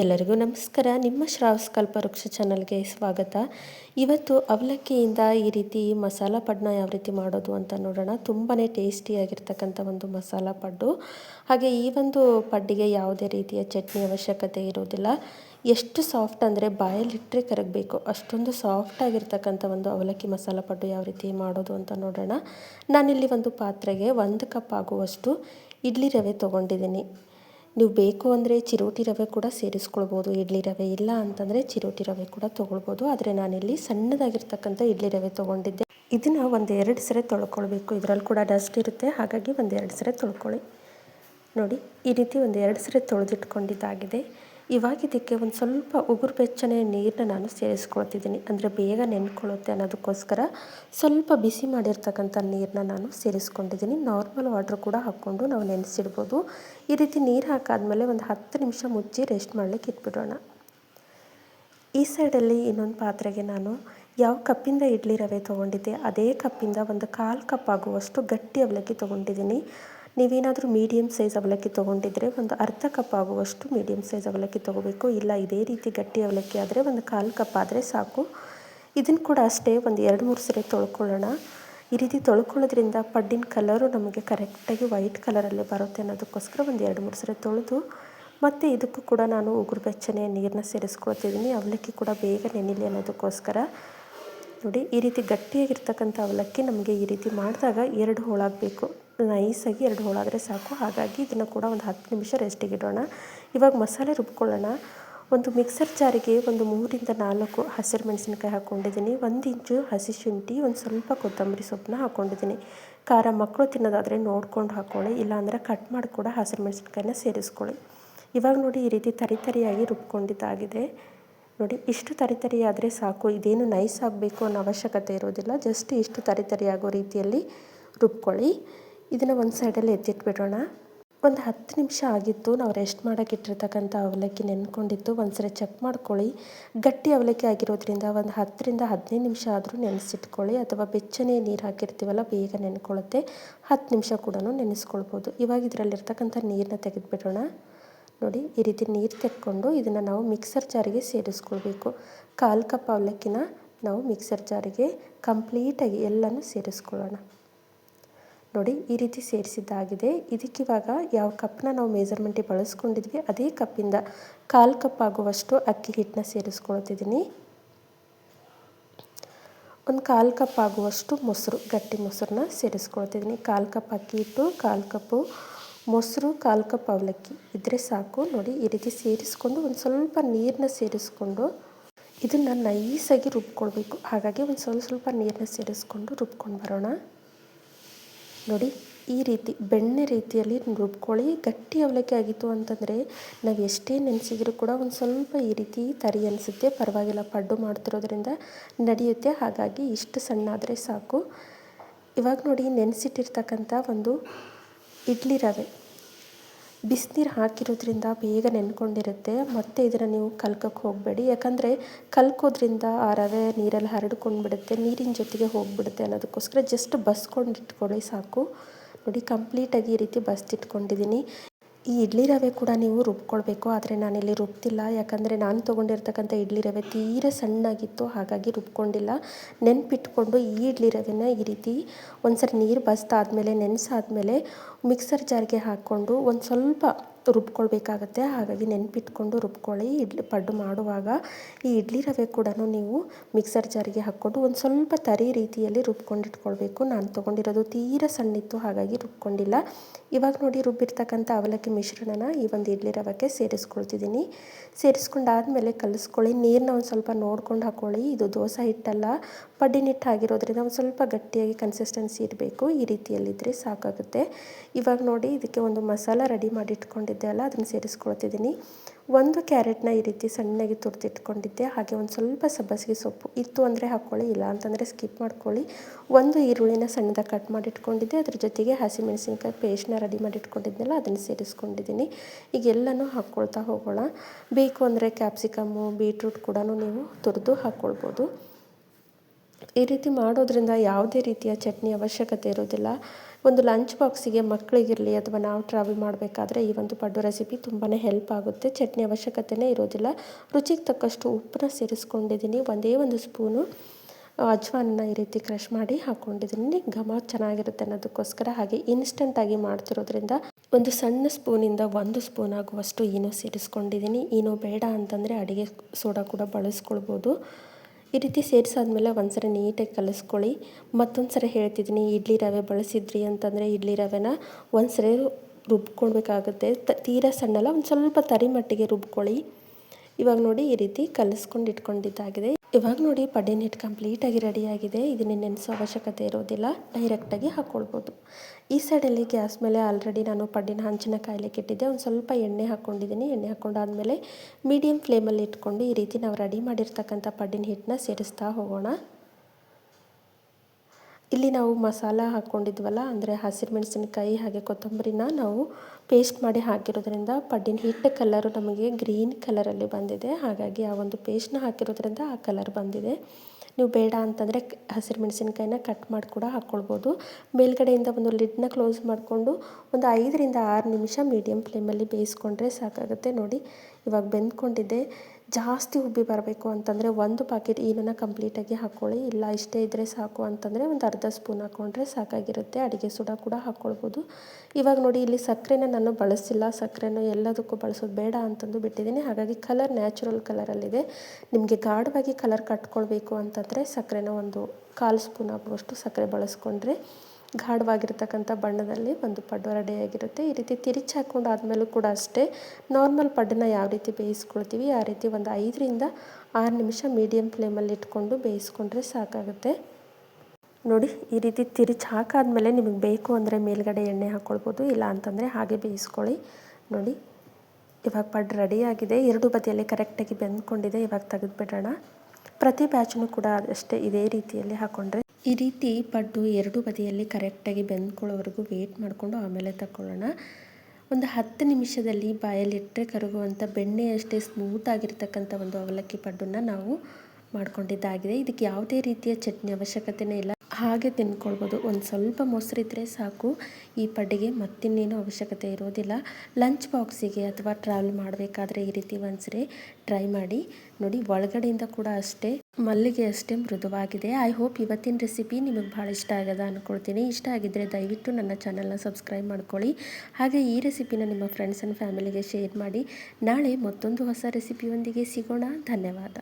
ಎಲ್ಲರಿಗೂ ನಮಸ್ಕಾರ. ನಿಮ್ಮ ಶ್ರಾವಸ್ ಕಲ್ಪವೃಕ್ಷ ಚಾನಲ್ಗೆ ಸ್ವಾಗತ. ಇವತ್ತು ಅವಲಕ್ಕಿಯಿಂದ ಈ ರೀತಿ ಮಸಾಲ ಪಡ್ನ ಯಾವ ರೀತಿ ಮಾಡೋದು ಅಂತ ನೋಡೋಣ. ತುಂಬಾ ಟೇಸ್ಟಿಯಾಗಿರ್ತಕ್ಕಂಥ ಒಂದು ಮಸಾಲ ಪಡ್ಡು. ಹಾಗೆ ಈ ಒಂದು ಪಡ್ಡಿಗೆ ಯಾವುದೇ ರೀತಿಯ ಚಟ್ನಿ ಅವಶ್ಯಕತೆ ಇರೋದಿಲ್ಲ. ಎಷ್ಟು ಸಾಫ್ಟ್ ಅಂದರೆ ಬಾಯಲ್ಲಿಟ್ಟರೆ ಕರಗಬೇಕು. ಅಷ್ಟೊಂದು ಸಾಫ್ಟ್ ಆಗಿರ್ತಕ್ಕಂಥ ಒಂದು ಅವಲಕ್ಕಿ ಮಸಾಲ ಪಡ್ಡು ಯಾವ ರೀತಿ ಮಾಡೋದು ಅಂತ ನೋಡೋಣ. ನಾನಿಲ್ಲಿ ಒಂದು ಪಾತ್ರೆಗೆ ಒಂದು ಕಪ್ ಆಗುವಷ್ಟು ಇಡ್ಲಿ ರವೆ ತೊಗೊಂಡಿದ್ದೀನಿ. ನೀವು ಬೇಕು ಅಂದರೆ ಚಿರೋಟಿ ರವೆ ಕೂಡ ಸೇರಿಸ್ಕೊಳ್ಬೋದು, ಇಡ್ಲಿ ರವೆ ಇಲ್ಲ ಅಂತಂದರೆ ಚಿರೋಟಿ ರವೆ ಕೂಡ ತೊಗೊಳ್ಬೋದು. ಆದರೆ ನಾನಿಲ್ಲಿ ಸಣ್ಣದಾಗಿರ್ತಕ್ಕಂಥ ಇಡ್ಲಿ ರವೆ ತೊಗೊಂಡಿದ್ದೆ. ಇದನ್ನು ಒಂದು ಎರಡು ಸರಿ ತೊಳ್ಕೊಳ್ಬೇಕು. ಇದರಲ್ಲಿ ಕೂಡ ಡಸ್ಟ್ ಇರುತ್ತೆ. ಹಾಗಾಗಿ ಒಂದು ಎರಡು ಸರಿ ತೊಳ್ಕೊಳ್ಳಿ. ನೋಡಿ, ಈ ರೀತಿ ಒಂದು ಎರಡು ಸರಿ ತೊಳೆದಿಟ್ಕೊಂಡಿದ್ದಾಗಿದೆ. ಇವಾಗ ಇದಕ್ಕೆ ಒಂದು ಸ್ವಲ್ಪ ಉಗುರು ಬೆಚ್ಚನೆ ನೀರನ್ನ ನಾನು ಸೇರಿಸ್ಕೊಳ್ತಿದ್ದೀನಿ. ಅಂದರೆ ಬೇಗ ನೆನ್ಕೊಳ್ಳುತ್ತೆ ಅನ್ನೋದಕ್ಕೋಸ್ಕರ ಸ್ವಲ್ಪ ಬಿಸಿ ಮಾಡಿರ್ತಕ್ಕಂಥ ನೀರನ್ನ ನಾನು ಸೇರಿಸ್ಕೊಂಡಿದ್ದೀನಿ. ನಾರ್ಮಲ್ ವಾಟ್ರ್ ಕೂಡ ಹಾಕ್ಕೊಂಡು ನಾವು ನೆನೆಸಿಡ್ಬೋದು. ಈ ರೀತಿ ನೀರು ಹಾಕಾದ್ಮೇಲೆ ಒಂದು ಹತ್ತು ನಿಮಿಷ ಮುಚ್ಚಿ ರೆಸ್ಟ್ ಮಾಡಲಿಕ್ಕೆ ಇಟ್ಬಿಡೋಣ. ಈ ಸೈಡಲ್ಲಿ ಇನ್ನೊಂದು ಪಾತ್ರೆಗೆ ನಾನು ಯಾವ ಕಪ್ಪಿಂದ ಇಡ್ಲಿ ರವೆ ತೊಗೊಂಡಿದ್ದೆ, ಅದೇ ಕಪ್ಪಿಂದ ಒಂದು ಕಾಲು ಕಪ್ ಆಗುವಷ್ಟು ಗಟ್ಟಿ ಅವಲಕ್ಕಿ ತೊಗೊಂಡಿದ್ದೀನಿ. ನೀವೇನಾದರೂ ಮೀಡಿಯಮ್ ಸೈಜ್ ಅವಲಕ್ಕಿ ತೊಗೊಂಡಿದ್ರೆ ಒಂದು ಅರ್ಧ ಕಪ್ ಆಗುವಷ್ಟು ಮೀಡಿಯಮ್ ಸೈಜ್ ಅವಲಕ್ಕಿ ತೊಗೋಬೇಕು. ಇಲ್ಲ, ಇದೇ ರೀತಿ ಗಟ್ಟಿ ಅವಲಕ್ಕಿ ಆದರೆ ಒಂದು ಕಾಲು ಕಪ್ ಆದರೆ ಸಾಕು. ಇದನ್ನು ಕೂಡ ಅಷ್ಟೇ ಒಂದು ಎರಡು, ಮೂರು ಸರಿ ತೊಳ್ಕೊಳ್ಳೋಣ. ಈ ರೀತಿ ತೊಳ್ಕೊಳ್ಳೋದ್ರಿಂದ ಪಡ್ಡಿನ ಕಲರು ನಮಗೆ ಕರೆಕ್ಟಾಗಿ ವೈಟ್ ಕಲರಲ್ಲೇ ಬರುತ್ತೆ ಅನ್ನೋದಕ್ಕೋಸ್ಕರ ಒಂದು ಎರಡು, ಮೂರು ಸರಿ ತೊಳೆದು, ಮತ್ತು ಇದಕ್ಕೂ ಕೂಡ ನಾನು ಉಗುರು ಬೆಚ್ಚನೆ ನೀರನ್ನ ಸೇರಿಸ್ಕೊಳ್ತಿದ್ದೀನಿ. ಅವಲಕ್ಕಿ ಕೂಡ ಬೇಗ ನೆನಿಲಿ ಅನ್ನೋದಕ್ಕೋಸ್ಕರ. ನೋಡಿ, ಈ ರೀತಿ ಗಟ್ಟಿಯಾಗಿರ್ತಕ್ಕಂಥ ಅವಲಕ್ಕಿ ನಮಗೆ ಈ ರೀತಿ ಮಾಡಿದಾಗ ಎರಡು ಹೋಳಾಗಬೇಕು. ನೈಸಾಗಿ ಎರಡು ಹೋಳಾದರೆ ಸಾಕು. ಹಾಗಾಗಿ ಇದನ್ನು ಕೂಡ ಒಂದು ಹತ್ತು ನಿಮಿಷ ರೆಸ್ಟಿಗೆ ಇಡೋಣ. ಇವಾಗ ಮಸಾಲೆ ರುಬ್ಕೊಳ್ಳೋಣ. ಒಂದು ಮಿಕ್ಸರ್ ಜಾರಿಗೆ ಒಂದು ಮೂರಿಂದ ನಾಲ್ಕು ಹಸಿರು ಮೆಣಸಿನಕಾಯಿ ಹಾಕ್ಕೊಂಡಿದ್ದೀನಿ ಒಂದು ಇಂಚು ಹಸಿ ಶುಂಠಿ, ಒಂದು ಸ್ವಲ್ಪ ಕೊತ್ತಂಬರಿ ಸೊಪ್ಪನ್ನ ಹಾಕ್ಕೊಂಡಿದ್ದೀನಿ ಖಾರ ಮಕ್ಕಳು ತಿನ್ನೋದಾದರೆ ನೋಡ್ಕೊಂಡು ಹಾಕ್ಕೊಳ್ಳಿ ಇಲ್ಲಾಂದರೆ ಕಟ್ ಮಾಡಿ ಕೂಡ ಹಸಿರು ಮೆಣಸಿನ್ಕಾಯಿನ ಸೇರಿಸ್ಕೊಳ್ಳಿ. ಇವಾಗ ನೋಡಿ ಈ ರೀತಿ ತರಿತರಿಯಾಗಿ ರುಬ್ಕೊಂಡಿದ್ದಾಗಿದೆ. ನೋಡಿ, ಇಷ್ಟು ತರಿ ಆದರೆ ಸಾಕು. ಇದೇನು ನೈಸ್ ಆಗಬೇಕು ಅನ್ನೋ ಅವಶ್ಯಕತೆ ಇರೋದಿಲ್ಲ. ಜಸ್ಟ್ ಇಷ್ಟು ತರಿತರಿ ಆಗೋ ರೀತಿಯಲ್ಲಿ ರುಬ್ಕೊಳ್ಳಿ. ಇದನ್ನು ಒಂದು ಸೈಡಲ್ಲಿ ಎತ್ತಿಟ್ಬಿಡೋಣ. ಒಂದು ಹತ್ತು ನಿಮಿಷ ಆಗಿತ್ತು ನಾವು ರೆಸ್ಟ್ ಮಾಡೋಕೆ ಇಟ್ಟಿರ್ತಕ್ಕಂಥ ಅವಲಕ್ಕಿ ನೆನ್ಕೊಂಡಿತ್ತು ಒಂದು ಸರಿ ಚೆಕ್ ಮಾಡ್ಕೊಳ್ಳಿ. ಗಟ್ಟಿ ಅವಲಕ್ಕಿ ಆಗಿರೋದ್ರಿಂದ ಒಂದು ಹತ್ತರಿಂದ ಹದಿನೈದು ನಿಮಿಷ ಆದರೂ ನೆನೆಸಿಟ್ಕೊಳ್ಳಿ. ಅಥವಾ ಬೆಚ್ಚನೆ ನೀರು ಹಾಕಿರ್ತೀವಲ್ಲ, ಬೇಗ ನೆನ್ಕೊಳ್ಳುತ್ತೆ. ಹತ್ತು ನಿಮಿಷ ಕೂಡ ನೆನೆಸ್ಕೊಳ್ಬೋದು. ಇವಾಗ ಇದರಲ್ಲಿರ್ತಕ್ಕಂಥ ನೀರನ್ನ ತೆಗೆದುಬಿಡೋಣ. ನೋಡಿ, ಈ ರೀತಿ ನೀರು ತೆಕ್ಕೊಂಡು ಇದನ್ನು ನಾವು ಮಿಕ್ಸರ್ ಜಾರಿಗೆ ಸೇರಿಸ್ಕೊಳ್ಬೇಕು. ಕಾಲು ಕಪ್ ಅವಲಕ್ಕಿನ ನಾವು ಮಿಕ್ಸರ್ ಜಾರಿಗೆ ಕಂಪ್ಲೀಟಾಗಿ ಎಲ್ಲನೂ ಸೇರಿಸ್ಕೊಳ್ಳೋಣ. ನೋಡಿ ಈ ರೀತಿ ಸೇರಿಸಿದ್ದಾಗಿದೆ. ಇದಕ್ಕಿವಾಗ ಯಾವ ಕಪ್ನ ನಾವು ಮೆಜರ್ಮೆಂಟಿಗೆ ಬಳಸ್ಕೊಂಡಿದ್ವಿ, ಅದೇ ಕಪ್ಪಿಂದ ಕಾಲು ಕಪ್ ಆಗುವಷ್ಟು ಅಕ್ಕಿ ಹಿಟ್ಟನ್ನ ಸೇರಿಸ್ಕೊಳ್ತಿದ್ದೀನಿ. ಒಂದು ಕಾಲು ಕಪ್ ಆಗುವಷ್ಟು ಮೊಸರು, ಗಟ್ಟಿ ಮೊಸರನ್ನ ಸೇರಿಸ್ಕೊಳ್ತಿದ್ದೀನಿ. ಕಾಲು ಕಪ್ ಅಕ್ಕಿ ಹಿಟ್ಟು, ಕಾಲು ಕಪ್ಪು ಮೊಸರು, ಕಾಲು ಕಪ್ ಅವಲಕ್ಕಿ ಇದ್ರೆ ಸಾಕು. ನೋಡಿ ಈ ರೀತಿ ಸೇರಿಸ್ಕೊಂಡು ಒಂದು ಸ್ವಲ್ಪ ನೀರನ್ನ ಸೇರಿಸ್ಕೊಂಡು ಇದನ್ನು ನೈಸಾಗಿ ರುಬ್ಕೊಳ್ಬೇಕು. ಹಾಗಾಗಿ ಒಂದು ಸ್ವಲ್ಪ ಸ್ವಲ್ಪ ನೀರನ್ನ ಸೇರಿಸ್ಕೊಂಡು ರುಬ್ಕೊಂಡು ಬರೋಣ. ನೋಡಿ, ಈ ರೀತಿ ಬೆಣ್ಣೆ ರೀತಿಯಲ್ಲಿ ರುಬ್ಕೊಳ್ಳಿ. ಗಟ್ಟಿ ಅವಲಕ್ಕಿ ಆಗಿತ್ತು ಅಂತಂದರೆ ನಾವು ಎಷ್ಟೇ ನೆನೆಸಿದ್ರೂ ಕೂಡ ಒಂದು ಸ್ವಲ್ಪ ಈ ರೀತಿ ತರಿ ಅನಿಸುತ್ತೆ. ಪರವಾಗಿಲ್ಲ, ಪಡ್ಡು ಮಾಡ್ತಿರೋದ್ರಿಂದ ನಡೆಯುತ್ತೆ. ಹಾಗಾಗಿ ಇಷ್ಟು ಸಣ್ಣ ಆದರೆ ಸಾಕು. ಇವಾಗ ನೋಡಿ, ನೆನೆಸಿಟ್ಟಿರ್ತಕ್ಕಂಥ ಒಂದು ಇಡ್ಲಿ ರವೆ. ಬಿಸಿನೀರು ಹಾಕಿರೋದ್ರಿಂದ ಬೇಗ ನೆನ್ಕೊಂಡಿರುತ್ತೆ. ಮತ್ತು ಇದನ್ನು ನೀವು ಕಲ್ಕಕ್ಕೆ ಹೋಗಬೇಡಿ. ಯಾಕಂದರೆ ಕಲ್ಕೋದ್ರಿಂದ ಆ ರವೆ ನೀರಲ್ಲಿ ಹರಡ್ಕೊಂಡ್ಬಿಡುತ್ತೆ, ನೀರಿನ ಜೊತೆಗೆ ಹೋಗಿಬಿಡುತ್ತೆ ಅನ್ನೋದಕ್ಕೋಸ್ಕರ ಜಸ್ಟ್ ಬಸ್ಕೊಂಡು ಇಟ್ಕೊಳ್ಳಿ ಸಾಕು. ನೋಡಿ ಕಂಪ್ಲೀಟಾಗಿ ಈ ರೀತಿ ಬಸ್ತಿಟ್ಕೊಂಡಿದ್ದೀನಿ. ಈ ಇಡ್ಲಿ ರವೆ ಕೂಡ ನೀವು ರುಬ್ಕೊಳ್ಬೇಕು, ಆದರೆ ನಾನಿಲ್ಲಿ ರುಬ್ತಿಲ್ಲ. ಯಾಕಂದರೆ ನಾನು ತೊಗೊಂಡಿರ್ತಕ್ಕಂಥ ಇಡ್ಲಿ ರವೆ ತೀರ ಸಣ್ಣಾಗಿತ್ತು, ಹಾಗಾಗಿ ರುಬ್ಕೊಂಡಿಲ್ಲ. ನೆನ್ಪಿಟ್ಕೊಂಡು ಈ ಇಡ್ಲಿ ರವೆನ ಈ ರೀತಿ ಒಂದು ಸರಿ ನೀರು ಬಸ್ತಾದಮೇಲೆ, ನೆನೆಸಾದ್ಮೇಲೆ, ಮಿಕ್ಸರ್ ಜಾರ್ಗೆ ಹಾಕ್ಕೊಂಡು ಒಂದು ಸ್ವಲ್ಪ ರುಬ್ಕೊಳ್ಬೇಕಾಗತ್ತೆ. ಹಾಗಾಗಿ ನೆನ್ಪಿಟ್ಕೊಂಡು ರುಬ್ಕೊಳ್ಳಿ. ಇಡ್ಲಿ ಪಡ್ಡು ಮಾಡುವಾಗ ಈ ಇಡ್ಲಿ ರವೆ ಕೂಡ ನೀವು ಮಿಕ್ಸರ್ ಜಾರಿಗೆ ಹಾಕ್ಕೊಂಡು ಒಂದು ಸ್ವಲ್ಪ ತರಿ ರೀತಿಯಲ್ಲಿ ರುಬ್ಕೊಂಡಿಟ್ಕೊಳ್ಬೇಕು ನಾನು ತೊಗೊಂಡಿರೋದು ತೀರ ಸಣ್ಣಿತ್ತು, ಹಾಗಾಗಿ ರುಬ್ಕೊಂಡಿಲ್ಲ. ಇವಾಗ ನೋಡಿ ರುಬ್ಬಿರ್ತಕ್ಕಂಥ ಅವಲಕ್ಕಿ ಮಿಶ್ರಣನ ಈ ಒಂದು ಇಡ್ಲಿ ರವೆಗೆ ಸೇರಿಸ್ಕೊಳ್ತಿದ್ದೀನಿ. ಸೇರಿಸ್ಕೊಂಡಾದ್ಮೇಲೆ ಕಲಿಸ್ಕೊಳ್ಳಿ. ನೀರನ್ನ ಒಂದು ಸ್ವಲ್ಪ ನೋಡ್ಕೊಂಡು ಹಾಕ್ಕೊಳ್ಳಿ ಇದು ದೋಸೆ ಹಿಟ್ಟಲ್ಲ ಪಡ್ಡಿನ ಹಿಟ್ಟು ಆಗಿರೋದ್ರಿಂದ ಒಂದು ಸ್ವಲ್ಪ ಗಟ್ಟಿಯಾಗಿ ಕನ್ಸಿಸ್ಟೆನ್ಸಿ ಇರಬೇಕು. ಈ ರೀತಿಯಲ್ಲಿದ್ದರೆ ಸಾಕಾಗುತ್ತೆ. ಇವಾಗ ನೋಡಿ ಇದಕ್ಕೆ ಒಂದು ಮಸಾಲ ರೆಡಿ ಮಾಡಿ ಇಟ್ಕೊಂಡಿದ್ದೆ ಅಲ್ಲ, ಅದನ್ನು ಸೇರಿಸ್ಕೊಳ್ತಿದ್ದೀನಿ. ಒಂದು ಕ್ಯಾರೆಟ್ನ ಈ ರೀತಿ ಸಣ್ಣಗೆ ತುರ್ತಿಟ್ಕೊಂಡಿದ್ದೆ ಹಾಗೆ ಒಂದು ಸ್ವಲ್ಪ ಸಬ್ಬಸಿಗೆ ಸೊಪ್ಪು ಇತ್ತು ಅಂದರೆ ಹಾಕ್ಕೊಳ್ಳಿ ಇಲ್ಲ ಅಂತಂದರೆ ಸ್ಕಿಪ್ ಮಾಡ್ಕೊಳ್ಳಿ. ಒಂದು ಈರುಳ್ಳಿನ ಸಣ್ಣದಾಗಿ ಕಟ್ ಮಾಡಿ ಇಟ್ಕೊಂಡಿದ್ದೆ ಅದ್ರ ಜೊತೆಗೆ ಹಸಿಮೆಣಸಿನ್ಕಾಯಿ ಪೇಸ್ಟ್ನ ರೆಡಿ ಮಾಡಿ ಇಟ್ಕೊಂಡಿದ್ದೆಲ್ಲ ಅದನ್ನು ಸೇರಿಸ್ಕೊಂಡಿದ್ದೀನಿ. ಈಗ ಎಲ್ಲನೂ ಹಾಕ್ಕೊಳ್ತಾ ಹೋಗೋಣ. ಬೇಕು ಅಂದರೆ ಕ್ಯಾಪ್ಸಿಕಮ್ಮು ಬೀಟ್ರೂಟ್ ಕೂಡ ನೀವು ತುರಿದು ಹಾಕ್ಕೊಳ್ಬೋದು ಈ ರೀತಿ ಮಾಡೋದ್ರಿಂದ ಯಾವುದೇ ರೀತಿಯ ಚಟ್ನಿ ಅವಶ್ಯಕತೆ ಇರೋದಿಲ್ಲ. ಒಂದು ಲಂಚ್ ಬಾಕ್ಸಿಗೆ ಮಕ್ಕಳಿಗಿರಲಿ ಅಥವಾ ನಾವು ಟ್ರಾವೆಲ್ ಮಾಡಬೇಕಾದ್ರೆ ಈ ಒಂದು ಪಡ್ಡು ರೆಸಿಪಿ ತುಂಬಾ ಹೆಲ್ಪ್ ಆಗುತ್ತೆ. ಚಟ್ನಿ ಅವಶ್ಯಕತೆಯೇ ಇರೋದಿಲ್ಲ. ರುಚಿಗೆ ತಕ್ಕಷ್ಟು ಉಪ್ಪನ್ನ ಸೇರಿಸ್ಕೊಂಡಿದ್ದೀನಿ ಒಂದೇ ಒಂದು ಸ್ಪೂನು ಅಜ್ವಾನನ್ನ ಈ ರೀತಿ ಕ್ರಷ್ ಮಾಡಿ ಹಾಕ್ಕೊಂಡಿದ್ದೀನಿ ಘಮ ಚೆನ್ನಾಗಿರುತ್ತೆ ಅನ್ನೋದಕ್ಕೋಸ್ಕರ. ಹಾಗೆ ಇನ್ಸ್ಟಂಟಾಗಿ ಮಾಡ್ತಿರೋದ್ರಿಂದ ಒಂದು ಸಣ್ಣ ಸ್ಪೂನಿಂದ ಒಂದು ಸ್ಪೂನ್ ಆಗುವಷ್ಟು ಈನೋ ಸೇರಿಸ್ಕೊಂಡಿದ್ದೀನಿ ಈನೋ ಬೇಡ ಅಂತಂದರೆ ಅಡುಗೆ ಸೋಡಾ ಕೂಡ ಬಳಸ್ಕೊಳ್ಬೋದು. ಈ ರೀತಿ ಸೇರಿಸಾದ್ಮೇಲೆ ಒಂದ್ಸರಿ ನೀಟಾಗಿ ಕಲಿಸ್ಕೊಳ್ಳಿ. ಮತ್ತೊಂದು ಸರಿ ಹೇಳ್ತಿದ್ದೀನಿ, ಇಡ್ಲಿ ರವೆ ಬಳಸಿದ್ರಿ ಅಂತಂದರೆ ಇಡ್ಲಿ ರವೆನ ಒಂದ್ಸರಿ ರುಬ್ಕೊಳ್ಬೇಕಾಗುತ್ತೆ. ತ, ತೀರಾ ಸಣ್ಣಲ್ಲ, ಒಂದು ಸ್ವಲ್ಪ ತರಿ ಮಟ್ಟಿಗೆ ರುಬ್ಕೊಳ್ಳಿ. ಇವಾಗ ನೋಡಿ ಈ ರೀತಿ ಕಲಿಸ್ಕೊಂಡು ಇಟ್ಕೊಂಡಿದ್ದಾಗಿದೆ. ಇವಾಗ ನೋಡಿ ಪಡ್ಡಿನ ಹಿಟ್ಟು ಕಂಪ್ಲೀಟಾಗಿ ರೆಡಿಯಾಗಿದೆ. ಇದನ್ನ ನೆನೆಸೋ ಅವಶ್ಯಕತೆ ಇರೋದಿಲ್ಲ. ಡೈರೆಕ್ಟಾಗಿ ಹಾಕ್ಕೊಳ್ಬೋದು ಈ ಸೈಡಲ್ಲಿ ಗ್ಯಾಸ್ ಮೇಲೆ ಆಲ್ರೆಡಿ ನಾನು ಪಡ್ಡಿನ ಹಂಚಿನ ಕಾಯ್ಲಿಕ್ಕೆ ಇಟ್ಟಿದ್ದೆ. ಒಂದು ಸ್ವಲ್ಪ ಎಣ್ಣೆ ಹಾಕ್ಕೊಂಡಿದ್ದೀನಿ ಎಣ್ಣೆ ಹಾಕ್ಕೊಂಡಾದ್ಮೇಲೆ ಮೀಡಿಯಮ್ ಫ್ಲೇಮಲ್ಲಿ ಇಟ್ಕೊಂಡು ಈ ರೀತಿ ನಾವು ರೆಡಿ ಮಾಡಿರ್ತಕ್ಕಂಥ ಪಡ್ಡಿನ ಹಿಟ್ಟನ್ನ ಸೇರಿಸ್ತಾ ಹೋಗೋಣ. ಇಲ್ಲಿ ನಾವು ಮಸಾಲ ಹಾಕ್ಕೊಂಡಿದ್ವಲ್ಲ, ಅಂದರೆ ಹಸಿರು ಮೆಣಸಿನಕಾಯಿ ಹಾಗೆ ಕೊತ್ತಂಬರಿನ ನಾವು ಪೇಸ್ಟ್ ಮಾಡಿ ಹಾಕಿರೋದ್ರಿಂದ ಪಡ್ಡಿನ ಹಿಟ್ಟು ಕಲರು ನಮಗೆ ಗ್ರೀನ್ ಕಲರಲ್ಲಿ ಬಂದಿದೆ. ಹಾಗಾಗಿ ಆ ಒಂದು ಪೇಸ್ಟ್ನ ಹಾಕಿರೋದ್ರಿಂದ ಆ ಕಲರ್ ಬಂದಿದೆ. ನೀವು ಬೇಡ ಅಂತಂದರೆ ಹಸಿರು ಮೆಣಸಿನಕಾಯಿನ ಕಟ್ ಮಾಡಿ ಕೂಡ ಹಾಕ್ಕೊಳ್ಬೋದು. ಮೇಲ್ಗಡೆಯಿಂದ ಒಂದು ಲಿಡ್ನ ಕ್ಲೋಸ್ ಮಾಡಿಕೊಂಡು ಒಂದು ಐದರಿಂದ ಆರು ನಿಮಿಷ ಮೀಡಿಯಮ್ ಫ್ಲೇಮಲ್ಲಿ ಬೇಯಿಸ್ಕೊಂಡ್ರೆ ಸಾಕಾಗುತ್ತೆ. ನೋಡಿ, ಇವಾಗ ಬೆಂದ್ಕೊಂಡಿದ್ದೆ. ಜಾಸ್ತಿ ಉಬ್ಬಿ ಬರಬೇಕು ಅಂತಂದರೆ ಒಂದು ಪ್ಯಾಕೆಟ್ ಏನನ್ನು ಕಂಪ್ಲೀಟಾಗಿ ಹಾಕ್ಕೊಳ್ಳಿ ಇಲ್ಲ ಇಷ್ಟೇ ಇದ್ದರೆ ಸಾಕು ಅಂತಂದರೆ ಒಂದು ಅರ್ಧ ಸ್ಪೂನ್ ಹಾಕ್ಕೊಂಡ್ರೆ ಸಾಕಾಗಿರುತ್ತೆ. ಅಡುಗೆ ಸೋಡಾ ಕೂಡ ಹಾಕ್ಕೊಳ್ಬೋದು ಇವಾಗ ನೋಡಿ, ಇಲ್ಲಿ ಸಕ್ಕರೆನ ನಾನು ಬಳಸಿಲ್ಲ. ಸಕ್ಕರೆನ ಎಲ್ಲದಕ್ಕೂ ಬಳಸೋದು ಬೇಡ ಅಂತಂದು ಬಿಟ್ಟಿದ್ದೀನಿ. ಹಾಗಾಗಿ ಕಲರ್ ನ್ಯಾಚುರಲ್ ಕಲರಲ್ಲಿದೆ ನಿಮಗೆ ಗಾಢವಾಗಿ ಕಲರ್ ಕಟ್ಕೊಳ್ಬೇಕು ಅಂತಂದರೆ ಸಕ್ಕರೆನ ಒಂದು ಕಾಲು ಸ್ಪೂನ್ ಆಗುವಷ್ಟು ಸಕ್ಕರೆ ಬಳಸ್ಕೊಂಡ್ರೆ ಗಾಢವಾಗಿರ್ತಕ್ಕಂಥ ಬಣ್ಣದಲ್ಲಿ ಒಂದು ಪಡ್ಡು ರೆಡಿಯಾಗಿರುತ್ತೆ ಈ ರೀತಿ ತಿರುಚಿ ಹಾಕ್ಕೊಂಡು ಆದಮೇಲೂ ಕೂಡ ಅಷ್ಟೇ ನಾರ್ಮಲ್ ಪಡ್ಡನ್ನ ಯಾವ ರೀತಿ ಬೇಯಿಸ್ಕೊಳ್ತೀವಿ, ಆ ರೀತಿ ಒಂದು ಐದರಿಂದ ಆರು ನಿಮಿಷ ಮೀಡಿಯಮ್ ಫ್ಲೇಮಲ್ಲಿ ಇಟ್ಕೊಂಡು ಬೇಯಿಸ್ಕೊಂಡ್ರೆ ಸಾಕಾಗುತ್ತೆ. ನೋಡಿ, ಈ ರೀತಿ ತಿರುಚಿ ಹಾಕಾದ್ಮೇಲೆ ನಿಮಗೆ ಬೇಕು ಅಂದರೆ ಮೇಲ್ಗಡೆ ಎಣ್ಣೆ ಹಾಕ್ಕೊಳ್ಬೋದು ಇಲ್ಲ ಅಂತಂದರೆ ಹಾಗೆ ಬೇಯಿಸ್ಕೊಳ್ಳಿ. ನೋಡಿ, ಇವಾಗ ಪಡ್ಡು ರೆಡಿಯಾಗಿದೆ ಎರಡು ಬದಿಯಲ್ಲಿ ಕರೆಕ್ಟಾಗಿ ಬೆಂದ್ಕೊಂಡಿದೆ, ಇವಾಗ ತೆಗೆದುಬಿಡೋಣ. ಪ್ರತಿ ಬ್ಯಾಚನ್ನು ಕೂಡ ಅಷ್ಟೇ ಇದೇ ರೀತಿಯಲ್ಲಿ ಹಾಕ್ಕೊಂಡ್ರೆ ಈ ರೀತಿ ಪಡ್ಡು ಎರಡು ಬದಿಯಲ್ಲಿ ಕರೆಕ್ಟಾಗಿ ಬೆಂದ್ಕೊಳ್ಳೋವರೆಗೂ ವೇಟ್ ಮಾಡಿಕೊಂಡು ಆಮೇಲೆ ತಗೊಳ್ಳೋಣ ಒಂದು ಹತ್ತು ನಿಮಿಷದಲ್ಲಿ ಬಾಯಲ್ಲಿಟ್ಟರೆ ಕರಗುವಂಥ ಬೆಣ್ಣೆಯಷ್ಟೇ ಸ್ಮೂತ್ ಆಗಿರ್ತಕ್ಕಂಥ ಒಂದು ಅವಲಕ್ಕಿ ಪಡ್ಡನ್ನ ನಾವು ಮಾಡ್ಕೊಂಡಿದ್ದಾಗಿದೆ. ಇದಕ್ಕೆ ಯಾವುದೇ ರೀತಿಯ ಚಟ್ನಿ ಅವಶ್ಯಕತೆನೇ ಇಲ್ಲ. ಹಾಗೆ ತಿನ್ಕೊಳ್ಬೋದು. ಒಂದು ಸ್ವಲ್ಪ ಮೊಸರಿದ್ರೆ ಸಾಕು. ಈ ಪಡ್ಡಿಗೆ ಮತ್ತಿನ್ನೇನು ಅವಶ್ಯಕತೆ ಇರೋದಿಲ್ಲ. ಲಂಚ್ ಬಾಕ್ಸಿಗೆ ಅಥವಾ ಟ್ರಾವೆಲ್ ಮಾಡಬೇಕಾದ್ರೆ ಈ ರೀತಿ ಒಂದ್ಸರಿ ಟ್ರೈ ಮಾಡಿ. ನೋಡಿ, ಒಳಗಡೆಯಿಂದ ಕೂಡ ಅಷ್ಟೇ. ಮಲ್ಲಿಗೆ ಅಷ್ಟೇ ಮೃದುವಾಗಿದೆ. ಐ ಹೋಪ್ ಇವತ್ತಿನ ರೆಸಿಪಿ ನಿಮಗೆ ಭಾಳ ಇಷ್ಟ ಆಗ್ಯದ ಅಂದ್ಕೊಳ್ತೀನಿ ಇಷ್ಟ ಆಗಿದ್ದರೆ ದಯವಿಟ್ಟು ನನ್ನ ಚಾನಲ್ನ ಸಬ್ಸ್ಕ್ರೈಬ್ ಮಾಡ್ಕೊಳ್ಳಿ. ಹಾಗೆ ಈ ರೆಸಿಪಿನ ನಿಮ್ಮ ಫ್ರೆಂಡ್ಸ್ ಆ್ಯಂಡ್ ಫ್ಯಾಮಿಲಿಗೆ ಶೇರ್ ಮಾಡಿ. ನಾಳೆ ಮತ್ತೊಂದು ಹೊಸ ರೆಸಿಪಿಯೊಂದಿಗೆ ಸಿಗೋಣ. ಧನ್ಯವಾದ.